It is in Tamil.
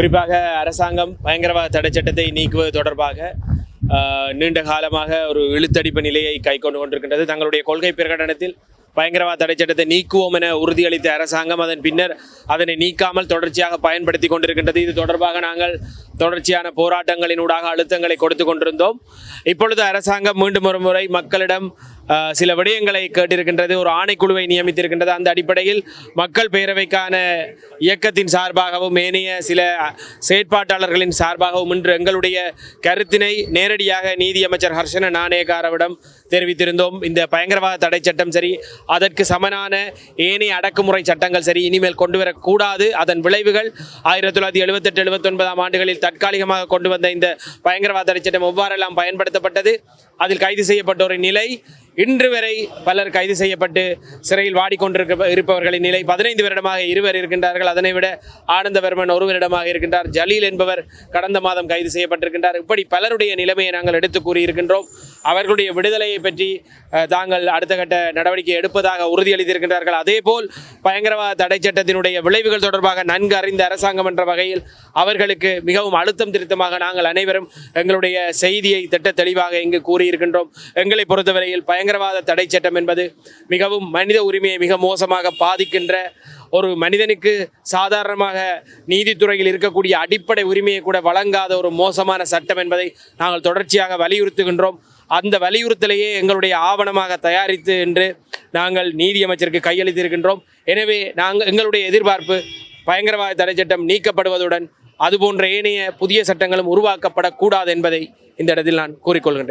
குறிப்பாக அரசாங்கம் பயங்கரவாத தடை சட்டத்தை நீக்குவது தொடர்பாக நீண்ட காலமாக ஒரு இழுத்தடிப்பு நிலையை கைக்கொண்டு கொண்டிருக்கின்றது. தங்களுடைய கொள்கை பிரகடனத்தில் பயங்கரவாத தடை சட்டத்தை நீக்குவோம் என உறுதியளித்த அரசாங்கம் அதன் பின்னர் அதனை நீக்காமல் தொடர்ச்சியாக பயன்படுத்தி கொண்டிருக்கின்றது. இது தொடர்பாக நாங்கள் தொடர்ச்சியான போராட்டங்களினூடாக அழுத்தங்களை கொடுத்து கொண்டிருந்தோம். இப்பொழுது அரசாங்கம் மீண்டும் ஒரு முறை மக்களிடம் சில விடயங்களை கேட்டிருக்கின்றது. ஒரு ஆணைக்குழுவை நியமித்திருக்கின்றது. அந்த அடிப்படையில் மக்கள் பேரவைக்கான இயக்கத்தின் சார்பாகவும் ஏனைய சில செயற்பாட்டாளர்களின் சார்பாகவும் இன்று எங்களுடைய கருத்தினை நேரடியாக நீதியமைச்சர் ஹர்ஷன நாணயக்காரவிடம் தெரிவித்திருந்தோம். இந்த பயங்கரவாத தடை சட்டம் சரி அதற்கு சமனான ஏனைய அடக்குமுறை சட்டங்கள் சரி இனிமேல் கொண்டு வரக்கூடாது. அதன் விளைவுகள் ஆயிரத்தி தொள்ளாயிரத்தி எழுபத்தெட்டு எழுபத்தொன்பதாம் ஆண்டுகளில் தற்காலிகமாக கொண்டு வந்த இந்த பயங்கரவாத சட்டம் எவ்வாறெல்லாம் பயன்படுத்தப்பட்டது? அதில் கைது செய்யப்பட்டோரின் நிலை இன்று வரை பலர் கைது செய்யப்பட்டு சிறையில் வாடிக்கொண்டிருக்க இருப்பவர்களின் நிலை பதினைந்து வருடமாக இருவர் இருக்கின்றார்கள். அதனை விட ஆனந்தவர்மன் ஒரு வருடமாக இருக்கின்றார். ஜலீல் என்பவர் கடந்த மாதம் கைது செய்யப்பட்டிருக்கின்றார். இப்படி பலருடைய நிலைமையை நாங்கள் எடுத்து கூறியிருக்கின்றோம். அவர்களுடைய விடுதலையை பற்றி தாங்கள் அடுத்த கட்ட நடவடிக்கை எடுப்பதாக உறுதியளித்திருக்கின்றார்கள். அதேபோல் பயங்கரவாத தடை சட்டத்தினுடைய விளைவுகள் தொடர்பாக நன்கு அறிந்த அரசாங்கம் என்ற வகையில் அவர்களுக்கு மிகவும் அழுத்தம் திருத்தமாக நாங்கள் அனைவரும் எங்களுடைய செய்தியை திட்ட தெளிவாக இங்கு கூறியிருக்கின்றோம். எங்களை பொறுத்தவரையில் பயங்கரவாத தடை சட்டம் என்பது மிகவும் மனித உரிமையை மிக மோசமாக பாதிக்கின்ற ஒரு மனிதனுக்கு சாதாரணமாக நீதித்துறையில் இருக்கக்கூடிய அடிப்படை உரிமையை கூட வழங்காத ஒரு மோசமான சட்டம் என்பதை நாங்கள் தொடர்ச்சியாக வலியுறுத்துகின்றோம். அந்த வலியுறுத்தலையே எங்களுடைய ஆவணமாக தயாரித்து என்று நாங்கள் நீதியமைச்சருக்கு கையளித்திருக்கின்றோம். எனவே நாங்கள் எங்களுடைய எதிர்பார்ப்பு பயங்கரவாத தடை சட்டம் நீக்கப்படுவதுடன் அதுபோன்ற ஏனைய புதிய சட்டங்களும் உருவாக்கப்படக்கூடாது என்பதை இந்த இடத்தில் நான் கூறிக்கொள்கின்றேன்.